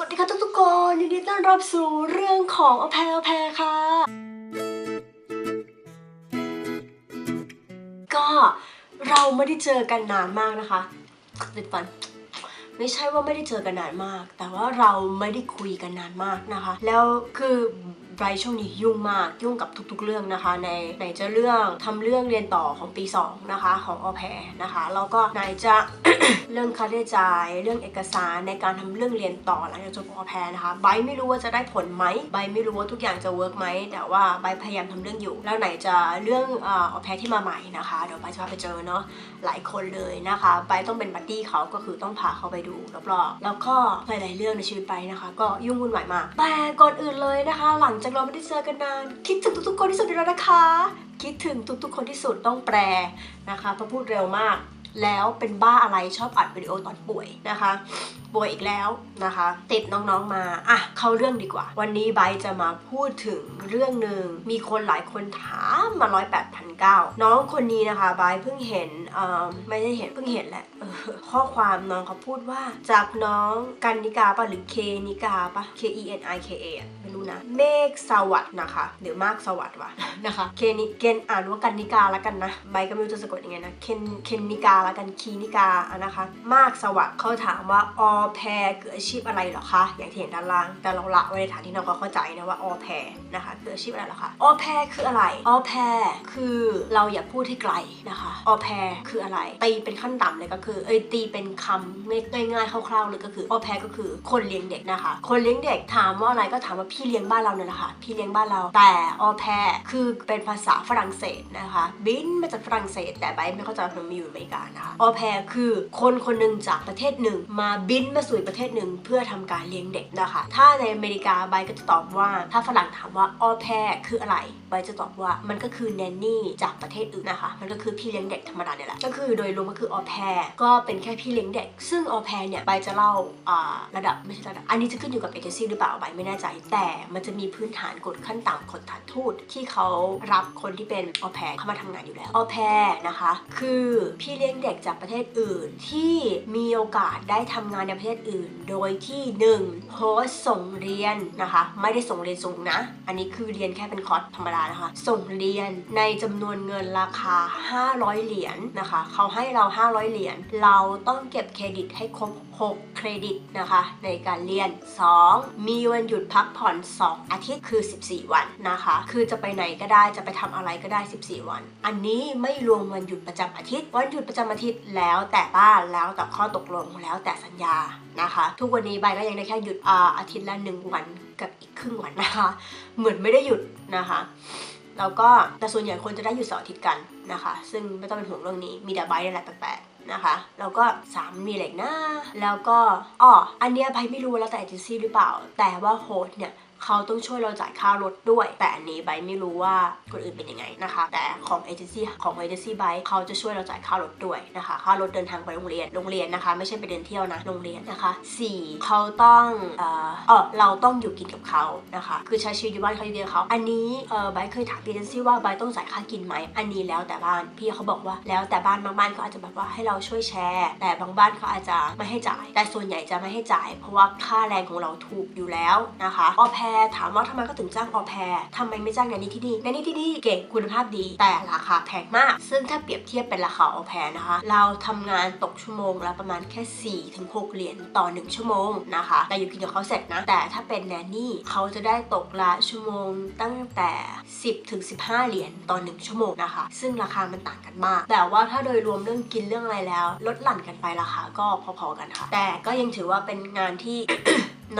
วัสดีค่ะทุกๆคนยินดีต้อนรับสู่เรื่องของอแพรอแพรค่ะ ก็เราไม่ได้เจอกันนานมากนะคะติดฟัน ไม่ใช่ว่าไม่ได้เจอกันนานมาก แต่ว่าเราไม่ได้คุยกันนานมากนะคะ แล้วคือ ไบรท์ช่วงนี้ยุ่งมากยุ่งกับทุกๆเรื่องนะคะในไหนจะเรื่องทำเรื่องเรียนต่อของปี2นะคะของอแพรนะคะแล้วก็ไหนจะเรื่องค่าใช้จ่ายเรื่องเอกสารในการทำเรื่องเรียนต่อหลังจากจบอแพรนะคะไบรท์ไม่รู้ว่าจะได้ผลไหมไบรท์ไม่รู้ว่าทุกอย่างจะเวิร์กไหมแต่ว่าไบรท์พยายามทำเรื่องอยู่ แล้วไหนจะเรื่องออแพรที่มาใหม่นะคะเดี๋ยวไบรท์จะพาไปเจอเนาะหลายคนเลยนะคะไปต้องเป็นบัดดี้เขาก็คือต้องพาเขาไปดูรอบๆแล้วก็หลายๆเรื่องในชีวิตไปนะคะ ก็ยุ่งวุ่นวายมากแต่ก่อนอื่นเลยนะคะ หลังจากเราไม่ได้เจอกันนาน คิดถึงทุกๆคนที่สุดอยู่แล้วนะคะ คิดถึงทุกๆคนที่สุดต้องแปลนะคะเพราะพูดเร็วมาก แล้วเป็นบ้าอะไรชอบอัดวิดีโอตอนป่วยนะคะ ป่วยอีกแล้วนะคะ ติดน้องๆมาอะเข้าเรื่องดีกว่า วันนี้ไบจะมาพูดถึงเรื่องหนึ่งมีคนหลายคนถามมาร้อยแปดพันเก้าน้องคนนี้นะคะไบเพิ่งเห็นเอ่อไม่ได้เห็นเพิ่งเห็นแหละ ข้อความน้องเขาพูดว่า จากน้องกันนิกาปะหรือเคนิกาปะ K E N I K A ไม่รู้นะ เมฆสวัสดนะคะหรือมากสวัสดวะนะคะ เคนิเกนอ่านว่ากันนิกาล้วกันนะใบก็ไม่รู้จะสะกดยังไงนะ เคนเคนนิกาล้วกันคีนิกาอะนะคะ มากสวัสดเขาถามว่าอแพรคืออาชีพอะไรหรอคะ อย่างที่เห็นด้านล่าง แต่เราละไว้ในฐานที่น้องเขาเข้าใจนะว่าอแพรนะคะคืออาชีพอะไรหรอคะอแพรคืออะไรอแพรคือเราอย่าพูดให้ไกลนะคะอแพรคืออะไรตีเป็นขั้นต่ำเลยก็คือเอ้ยตีเป็นคำง่ายๆคร่าวๆเลยก็คืออแพรก็คือคนเลี้ยงเด็กนะคะ คนเลี้ยงเด็กถามว่าอะไรก็ถามว่าพี่เลี้ยงบ้านเราเนี่ยแหละค่ะพี่เลี้ยงบ้านเรา แต่ออแพรคือเป็นภาษาฝรั่งเศสนะคะ บินมาจากฝรั่งเศส แต่ใบไม่เข้าใจว่ามันมีอยู่อเมริกานะคะออแพรคือคนคนหนึ่งจากประเทศหนึ่ง มาบินมาสู่ประเทศหนึ่งเพื่อทำการเลี้ยงเด็กนะคะ ถ้าในอเมริกาใบก็จะตอบว่า ถ้าฝรั่งถามว่าออแพรคืออะไรใบจะตอบว่ามันก็คือแนนนี่จากประเทศอื่นนะคะ มันก็คือพี่เลี้ยงเด็กธรรมดาเนี่ยแหละก็คือโดยรวมก็คือออแพรก็เป็นแค่พี่เลี้ยงเด็ก ซึ่งออแพรเนี่ยใบจะเล่าระดับไม่ใช่ระดับ อันนี้จะขึ้นอยู่กับเอเจนซี่หรือเปล่าใบไม่แน่ใจ แต่มันจะมีพื้นฐานกฎขั้นต่ำกฎฐานทูตที่เขารับคนที่เป็นออแพรเข้ามาทำงานอยู่แล้วออแพรนะคะ คือพี่เลี้ยงเด็กจากประเทศอื่นที่มีโอกาสได้ทำงานในประเทศอื่น โดยที่หนึ่งโฮสส่งเรียนนะคะ ไม่ได้ส่งเรียนสูงนะ อันนี้คือเรียนแค่เป็นคอร์สธรรมดานะคะ ส่งเรียนในจำนวนเงินราคา 500 เหรียญนะคะ เขาให้เรา 500 เหรียญเราต้องเก็บเครดิตให้ครบ 6 เครดิตนะคะ ในการเรียน 2. มีวันหยุดพักผ่อน 2 อาทิตย์คือ 14 วันนะคะ คือจะไปไหนก็ได้จะไปทำอะไรก็ได้ 14 วัน อันนี้ไม่รวมวันหยุดประจำอาทิตย์ วันหยุดประจำอาทิตย์แล้วแต่บ้านแล้วแต่ข้อตกลงแล้วแต่สัญญานะคะ ทุกวันนี้ใบก็ยังได้แค่หยุดอาทิตย์ละหนึ่งวันกับอีกครึ่งวันนะคะ เหมือนไม่ได้หยุดนะคะแล้วก็แต่ส่วนใหญ่คนจะได้หยุดเสาร์อาทิตย์กันนะคะ ซึ่งไม่ต้องเป็นห่วงเรื่องนี้มีแต่ใบนี่แหละแปลก นะคะ แล้วก็สามมีเหล็กหน้า แล้วก็อ๋ออันเนี้ยใบไม่รู้แล้วแต่เอเจนซี่หรือเปล่า แต่ว่าโฮสเนี่ย เขาต้องช่วยเราจ่ายค่ารถด้วย แต่อันนี้ใบไม่รู้ว่าคนอื่นเป็นยังไงนะคะ แต่ของเอเจนซี่ของเอเจนซี่ไบเขาจะช่วยเราจ่ายค่ารถด้วยนะคะ ค่ารถเดินทางไปโรงเรียนโรงเรียนนะคะ ไม่ใช่ไปเดินเที่ยวนะโรงเรียนนะคะ 4. เขาต้องเอ่อเออเราต้องอยู่กินกับเขานะคะ คือใช้ชีวิตอยู่บ้านเขาอยู่เดียวเขาอันนี้เออไบเคยถามเอเจนซี่ว่าไบต้องจ่ายค่ากินไหมอันนี้แล้วแต่บ้านพี่เขาบอกว่าแล้วแต่บ้านบางบ้านเขาอาจจะแบบว่าให้เราช่วยแชร์ แต่บางบ้านเขาอาจจะไม่ให้จ่าย แต่ส่วนใหญ่จะไม่ให้จ่าย เพราะว่าค่าแรงของเราถูกอยู่แล้วนะคะออแพรถามว่าทำไมก็ถึงจ้างออแพรทำไมไม่จ้างแนนนี่ที่นี่แนนนี่ที่นี่เก่งคุณภาพดี แต่ราคาแพงมาก ซึ่งถ้าเปรียบเทียบเป็นราคาออแพรนะคะ เราทำงานตกชั่วโมงละประมาณแค่4ถึง6เหรียญต่อ 1 ชั่วโมงนะคะแต่อยู่กินกับเขาเสร็จนะ แต่ถ้าเป็นแนนนี่เขาจะได้ตกละชั่วโมงตั้งแต่ 10ถึง15 เหรียญต่อ 1 ชั่วโมงนะคะ ซึ่งราคามันต่างกันมาก แต่ว่าถ้าโดยรวมเรื่องกินเรื่องอะไรแล้ว ลดหลั่นกันไปราคาก็พอๆกันค่ะ แต่ก็ยังถือว่าเป็นงานที่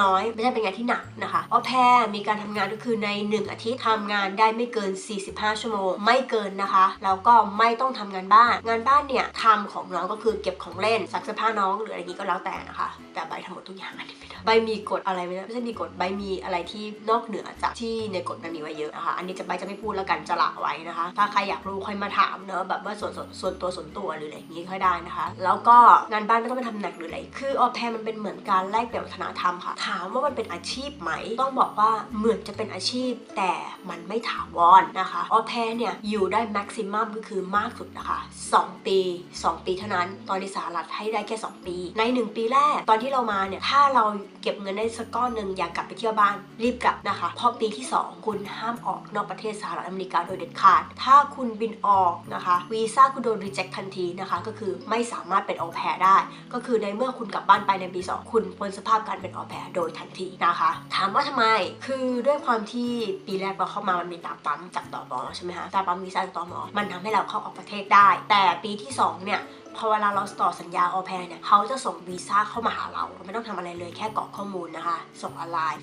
น้อยไม่ใช่เป็นงานที่หนักนะคะออแพรมีการทำงานก็คือใน 1 อาทิตย์ทำงานได้ไม่เกิน 45 ชั่วโมง ไม่เกินนะคะแล้วก็ไม่ต้องทำงานบ้าน งานบ้านเนี่ยทำของน้องก็คือเก็บของเล่นซักเสื้อผ้าน้องหรืออะไรอย่างนี้ก็แล้วแต่นะคะ แต่ใบทำหมดทุกอย่างอันนี้ไม่ได้ใบมีกฎอะไรไม่ได้ไม่ใช่มีกฎใบมีอะไรที่นอกเหนือจากที่ในกฎมันมีไว้เยอะนะคะอันนี้จะใบจะไม่พูดแล้วกันจะละไว้นะคะ ถ้าใครอยากรู้ค่อยมาถามเนอะแบบว่าส่วนส่วนตัวส่วนตัวหรืออะไรอย่างนี้ค่อยได้นะคะ แล้วก็งานบ้านไม่ต้องไปทำหนักหรืออะไรคือออแพมันเป็นเหมือนการแลกเปลี่ยนวัฒนธรรมค่ะถามว่ามันเป็นอาชีพไหม ต้องบอกว่าเหมือนจะเป็นอาชีพ แต่มันไม่ถาวรนะคะออแพรเนี่ยอยู่ได้แม็กซิมัมก็คือมากสุดนะคะ 2 ปี 2 ปีเท่านั้น ตอนในสหรัฐให้ได้แค่ 2 ปี ใน 1 ปีแรก ตอนที่เรามาเนี่ย ถ้าเราเก็บเงินได้สักก้อนหนึ่งอยากกลับไปเที่ยวบ้านรีบกลับนะคะเพราะปีที่ 2 คุณห้ามออกนอกประเทศสหรัฐอเมริกาโดยเด็ดขาด ถ้าคุณบินออกนะคะวีซ่าคุณโดนรีเจ็คทันทีนะคะ ก็คือไม่สามารถเป็นออแพรได้ ก็คือในเมื่อคุณกลับบ้านไปในปี 2 คุณพ้นสภาพการเป็นออแพรโดยทันทีนะคะ ถามว่าทำไมคือด้วยความที่ปีแรกเราเข้ามามันมีตาปั๊มจากต่อมอใช่ไหมคะตาปั๊มวีซ่าจากต่อมอมันทำให้เราเข้าออกประเทศได้ แต่ปีที่2เนี่ย พอเวลาเราต่อสัญญาออแพร์เนี่ยเขาจะส่งวีซ่าเข้ามาหาเราเราไม่ต้องทำอะไรเลยแค่กรอกข้อมูลนะคะ ส่งออนไลน์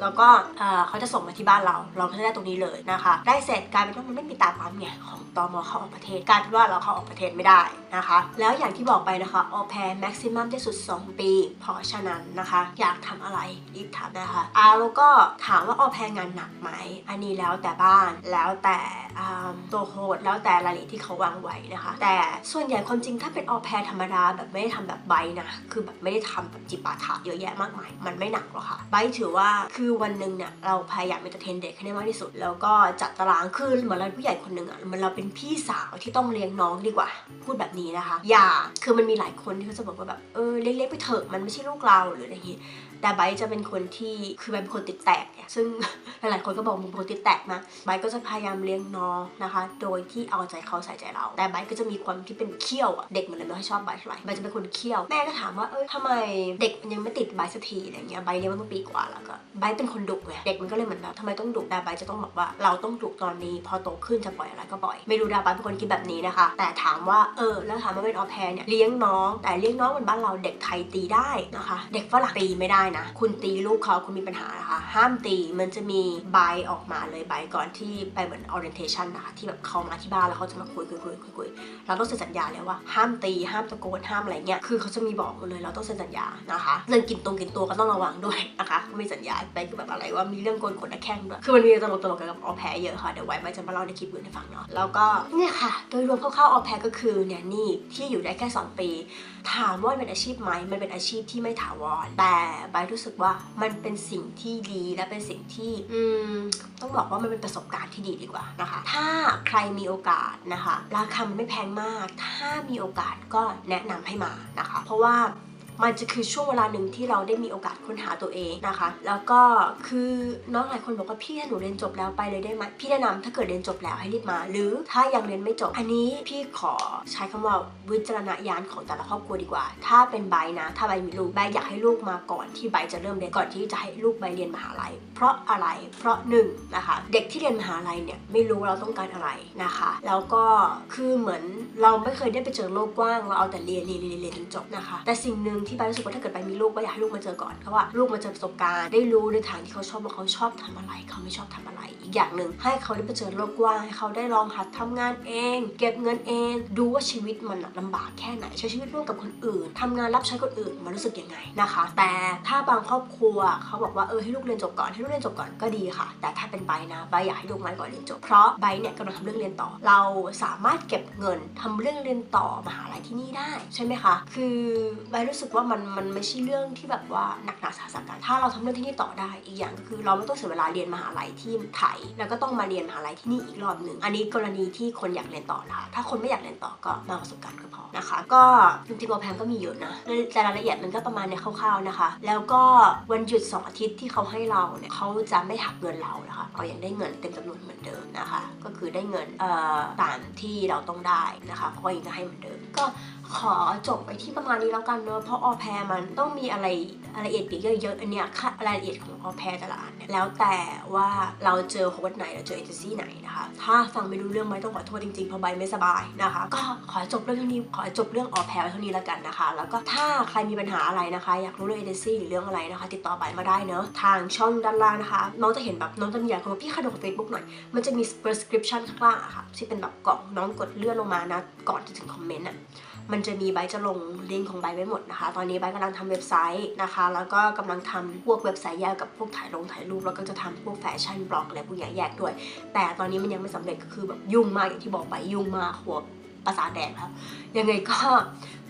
แล้วก็เออเขาจะส่งมาที่บ้านเรา เราก็จะได้ตรงนี้เลยนะคะ ได้เสร็จกลายเป็นว่ามันไม่มีตาปั๊มไงของตอมเข้าออกประเทศกลายเป็นว่าเราเข้าออกประเทศไม่ได้นะคะ แล้วอย่างที่บอกไปนะคะออแพร์แม็กซิมัมที่สุด 2 ปี เพราะฉะนั้นนะคะ อยากทำอะไรรีบทำนะคะอ่าแล้วก็ถามว่าออแพร์งานหนักไหมอันนี้แล้วแต่บ้านแล้วแต่ตัวโฮสต์แล้วแต่รายละเอียดที่เขาวางไว้นะคะ แต่ส่วนใหญ่ความจริงถ้าเป็นออแพรธรรมดาแบบไม่ได้ทำแบบใบนะ คือแบบไม่ได้ทำแบบจิปาถะเยอะแยะมากมาย มันไม่หนักหรอกค่ะ ใบถือว่าคือวันหนึ่งเนี่ยเราพยายามเอนเตอร์เทนเด็กให้ได้มากที่สุด แล้วก็จัดตารางคือเหมือนเราผู้ใหญ่คนหนึ่งอะเหมือนเราเป็นพี่สาวที่ต้องเลี้ยงน้องดีกว่า พูดแบบนี้นะคะ อย่าคือมันมีหลายคนที่เขาจะบอกว่าแบบเออเล็กๆไปเถอะมันไม่ใช่ลูกเราหรืออะไรอย่างงี้ แต่ไบจะเป็นคนที่คือไบเป็นคนติดแตกเนี่ยซึ่งหลายๆคนก็บอกมึงเป็นคนติดแตกนะไบก็จะพยายามเลี้ยงน้องนะคะ โดยที่เอาใจเขาใส่ใจเรา แต่ไบก็จะมีความที่เป็นเขี้ยวอะเด็กมันเลยไม่ค่อยชอบไบเท่าไหร่ไบจะเป็นคนเขี้ยวแม่ก็ถามว่าเอ้ยทำไมเด็กมันยังไม่ติดไบสักทีอะไรเงี้ยไบเลี้ยงมาตั้งปีกว่าแล้วก็ไบเป็นคนดุไงเด็กมันก็เลยเหมือนแบบทำไมต้องดุแต่ไบจะต้องบอกว่าเราต้องดุตอนนี้พอโตขึ้นจะปล่อยอะไรก็ปล่อย ไม่รู้ดาไบเป็นคนคิดแบบนี้นะคะ แต่ถามว่าเออแล้วถามว่าเป็นออแพรเนี่ยเลี้ยงน้องแต่เลี้ยงน้องเหมือนบ้านเราเด็กไทยตีได้นะคะ เด็กฝรั่งตีไม่ได้นะ คุณตีลูกเขาคุณมีปัญหานะคะ ห้ามตีมันจะมีใบออกมาเลยใบก่อนที่ไปเหมือน orientation นะคะที่แบบเขามาที่บ้านแล้วเขาจะมาคุยคุยคุยคุยคุยเราต้องเซ็นสัญญาเลยว่าห้ามตีห้ามตะโกนห้ามอะไรเงี้ยคือเขาจะมีบอกมดเลยเราต้องเซ็นสัญญานะคะเรื่องกินตรงกินตัวก็ต้องระวังด้วยนะคะมีสัญญาไปคือแบบอะไรว่ามีเรื่องโกนขนหน้าแข้งด้วยคือมันมีตลกตลกๆกับออแพรเยอะค่ะเดี๋ยวไว้ไว้จะมาเล่าในคลิปอื่นให้ฟังเนาะแล้วก็เนี่ยค่ะ โดยรวมคร่าวๆออแพรก็คือเนี่ยนี่ที่อยู่ได้แค่ 2 ปีถามว่ามันเป็นอาชีพไหมมันเป็นอาชีพที่ไม่ถาวร แต่ใบรู้สึกว่ามันเป็นสิ่งที่ดีและเป็นสิ่งที่อืมต้องบอกว่ามันเป็นประสบการณ์ที่ดีดีกว่านะคะ ถ้าใครมีโอกาสนะคะ ราคามันไม่แพงมาก ถ้ามีโอกาสก็แนะนำให้มานะคะ เพราะว่า มันจะคือช่วงเวลาหนึ่งที่เราได้มีโอกาสค้นหาตัวเองนะคะ แล้วก็คือน้องหลายคนบอกว่าพี่ถ้าหนูเรียนจบแล้วไปเลยได้ไหมพี่แนะนำถ้าเกิดเรียนจบแล้วให้รีบมา หรือถ้ายังเรียนไม่จบ อันนี้พี่ขอใช้คำว่าวิจารณญาณของแต่ละครอบครัวดีกว่า ถ้าเป็นใบนะ ถ้าใบมีลูกใบอยากให้ลูกมาก่อนที่ใบจะเริ่มเรียนก่อนที่จะให้ลูกใบเรียนมหาลัย เพราะอะไร เพราะหนึ่งนะคะเด็กที่เรียนมหาลัยเนี่ยไม่รู้เราต้องการอะไรนะคะ แล้วก็คือเหมือนเราไม่เคยได้ไปเจอโลกกว้างเราเอาแต่เรียนเรียนเรียนเรียนจนจบนะคะ แต่สิ่งหนึ่งที่ใบรู้สึกว่าถ้าเกิดใบมีลูกใบอยากให้ลูกมาเจอก่อนเพราะว่าลูกมาเจอประสบการณ์ได้รู้ในทางที่เขาชอบว่าเขาชอบทำอะไร เขาไม่ชอบทำอะไร กอย่างหนึ่งให้เขาได้ไปเจอโลกกว้างให้เขาได้ลองหัดทำงานเอง เก็บเงินเอง ดูว่าชีวิตมันอะลำบากแค่ไหนใช้ชีวิตร่วมกับคนอื่นทำงานรับใช้คนอื่นมันรู้สึกยังไงนะคะ แต่ถ้าบางครอบครัวเขาบอกว่าเออให้ลูกเรียนจบก่อนให้ลูกเรียนจบก่อนก็ดีค่ะ แต่ถ้าเป็นใบนะใบอยากให้ลูกมาก่อนเรียนจบเพราะใบเนี่ยกำลังทำเรื่องเรียนต่อ เราสามารถเก็บเงินทำเรื่องเรียนต่อมหาลัยที่นี่ได้ใช่ไหมคะคือใบรู้สึกว่ามันมันไม่ใช่เรื่องที่แบบว่าหนักหนาสาหัสกันถ้าเราทำเรื่องที่นี่ต่อได้อีกอย่างก็คือเราไม่ต้องเสียเวลาเรียนมหาลัยที่ไทยแล้วก็ต้องมาเรียนมหาลัยที่นี่อีกรอบหนึ่ง อันนี้กรณีที่คนอยากเรียนต่อนะคะถ้าคนไม่อยากเรียนต่อก็มาประสบการณ์ก็พอนะคะ ก็จริงๆโอแพมก็มีเยอะนะแต่รายละเอียดมันก็ประมาณในคร่าวๆนะคะ แล้วก็วันหยุด 2 อาทิตย์ที่เขาให้เราเนี่ยเขาจะไม่หักเงินเรานะคะเรายังได้เงินเต็มจำนวนเหมือนเดิมนะคะ ก็คือได้เงินเอ่อตามที่เราต้องได้นะคะเขาก็ยังจะให้เหมือนเดิมก็ขอจบไปที่ประมาณนี้แล้วกันเนอะเพราะออแพรมันต้องมีอะไรรายละเอียดปีกเยอะๆอันเนี้ยค่ะรายละเอียดของออแพรแต่ละอันเนี่ยแล้วแต่ว่าเราเจอโฮสต์ไหนเราเจอเอเจนซี่ไหนนะคะ ถ้าฟังไม่รู้เรื่องไหมต้องขอโทษจริงๆเพราะใบไม่สบายนะคะ ก็ขอจบเรื่องเท่านี้ขอจบเรื่องออแพรเท่านี้แล้วกันนะคะ แล้วก็ถ้าใครมีปัญหาอะไรนะคะ อยากรู้เรื่องเอเจนซี่หรือเรื่องอะไรนะคะ ติดต่อใบมาได้เนอะทางช่องด้านล่างนะคะน้องจะเห็นแบบน้องจะมีอยากบอกพี่ขดกเฟซบุ๊กหน่อยมันจะมี prescription ข้างล่างอะค่ะที่เป็นแบบกล่องน้องกดเลื่อนลงมานะก่อนจะถึงคอมเมนต์อะ มันจะมีใบจะลงลิงก์ของใบไว้หมดนะคะ ตอนนี้ใบกำลังทำเว็บไซต์นะคะ แล้วก็กำลังทำพวกเว็บไซต์แยกกับพวกถ่ายลงถ่ายรูปแล้วก็จะทำพวกแฟชั่นบล็อกอะไรพวกอย่างแยกด้วย แต่ตอนนี้มันยังไม่สำเร็จก็คือแบบยุ่งมากอย่างที่บอกไปยุ่งมากหัวประสาแดงแล้วยังไงก็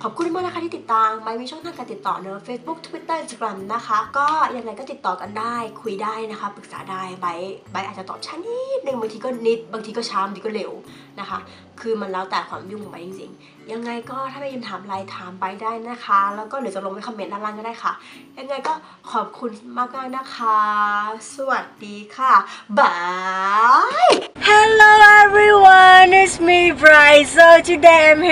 ขอบคุณมากนะคะที่ติดตามไม่มีช่องทางการติดต่อเนอะ Facebook Twitter Instagram นะคะ ก็ยังไงก็ติดต่อกันได้คุยได้นะคะ ปรึกษาได้ไบร์ทไบร์อาจจะตอบช้านิดนึงบางทีก็นิด บางทีก็ช้าบางทีก็เร็วนะคะ คือมันแล้วแต่ความยุ่งของไบร์ทจริงๆ ยังไงก็ถ้าไม่ยินถามอะไรถามไปได้นะคะ แล้วก็หรือจะลงไปคอมเมนต์ด้านล่างก็ได้ค่ะ ยังไงก็ขอบคุณมากๆนะคะ สวัสดีค่ะบาย Hello everyone it's me Bryce so today I'm here